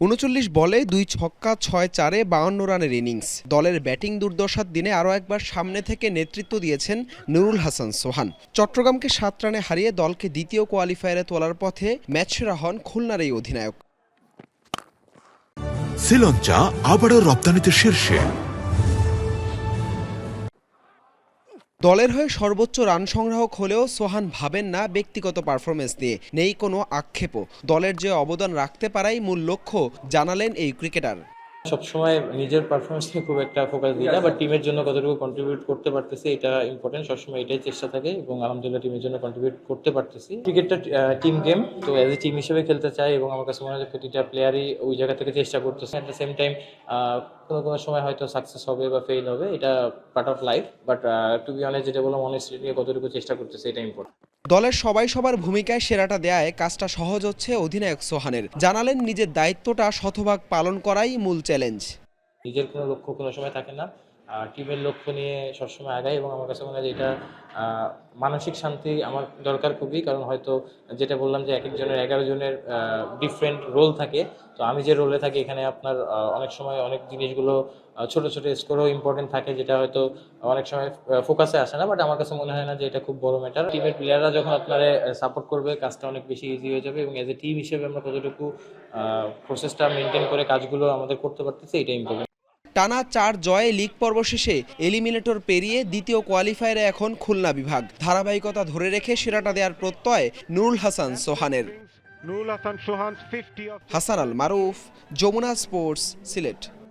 উনচল্লিশ বলে দুই ছক্কা ছয় চারে বাউন্ন রানের ইনিংস। দলের ব্যাটিং দুর্দশার দিনে আরও একবার সামনে থেকে নেতৃত্ব দিয়েছেন নুরুল হাসান সোহান। চট্টগ্রামকে সাত রানে হারিয়ে দলকে দ্বিতীয় কোয়ালিফায়ারে তোলার পথে ম্যাচ সেরা হন খুলনার এই অধিনায়ক। শ্রীলঞ্চা আবারও রপ্তানিতে শীর্ষে। দলের হয়ে সর্বোচ্চ রান সংগ্রাহক হলেও সোহান ভাবেন না ব্যক্তিগত পারফরমেন্স দিয়ে নেই কোনো আক্ষেপও। দলের যে অবদান রাখতে পারাই মূল লক্ষ্য, জানালেন এই ক্রিকেটার। সবসময় নিজের পারফরমেন্স নিয়ে খুব একটা ফোকাস দিই না বাট টিমের জন্য কতটুকু কন্ট্রিবিউট করতে পারতেছি এটা ইম্পর্টেন্ট সবসময় এটাই চেষ্টা থাকে এবং আলহামদুলিল্লাহ টিমের জন্য কন্ট্রিবিউট করতে পারতেছি। ক্রিকেটটা টিম গেম তো অ্যাজ এ টিম হিসেবে খেলতে চাই এবং আমার কাছে মনে হয় প্রতিটা প্লেয়ারই ওই জায়গা থেকে চেষ্টা করতেছে। অ্যাট দ্য সেম টাইম কোনো কোনো সময় হয়তো সাকসেস হবে বা ফেল হবে এটা part of life but to be honest যেটা বললাম অনেস্টলি নিয়ে কতটুকু চেষ্টা করতেছে এটা ইম্পর্টেন্ট দলের সবাই সবার ভূমিকায় সেরাটা দেয়ায় কাজটা সহজ হচ্ছে অধিনায়ক সোহানের। জানালেন, নিজের দায়িত্বটা শতভাগ পালন করাই মূল চ্যালেঞ্জ নিজের কোনো লক্ষ্য কোনো সময় থাকে না। টিমের লক্ষ্য নিয়ে সবসময় আগাই এবং আমার কাছে মনে হয় এটা মানসিক শান্তি আমার দরকার খুবই। কারণ হয়তো যেটা বললাম যে এক একজনের, এগারো জনের ডিফারেন্ট রোল থাকে। তো আমি যে রোলে থাকি, এখানে আপনার অনেক সময় অনেক জিনিসগুলো ছোট ছোট স্কোরও ইম্পর্টেন্ট থাকে, যেটা হয়তো অনেক সময় ফোকাসে আসে না। বাট আমার কাছে মনে হয় না যে এটা খুব বড় ম্যাটার টিমের প্লেয়াররা যখন আপনারা সাপোর্ট করবে, কাজটা অনেক বেশি ইজি হয়ে যাবে এবং এজ এ টিম হিসেবে আমরা কতটুকু প্রসেসটা মেনটেন করে কাজগুলো আমাদের করতে পারতেছি এটা ইম্পর্টেন্ট টানা চার জয়ে লিগ পর্ব শেষে এলিমিনেটর পেরিয়ে দ্বিতীয় কোয়ালিফায়ারে এখন খুলনা বিভাগ। ধারাবাহিকতা ধরে রেখে সেরাটা দেওয়ার প্রত্যয় নুরুল হাসান সোহানের। Nurul Hassan Sohan's 50 of Hasan Al Maruf Jamuna sports Sylhet.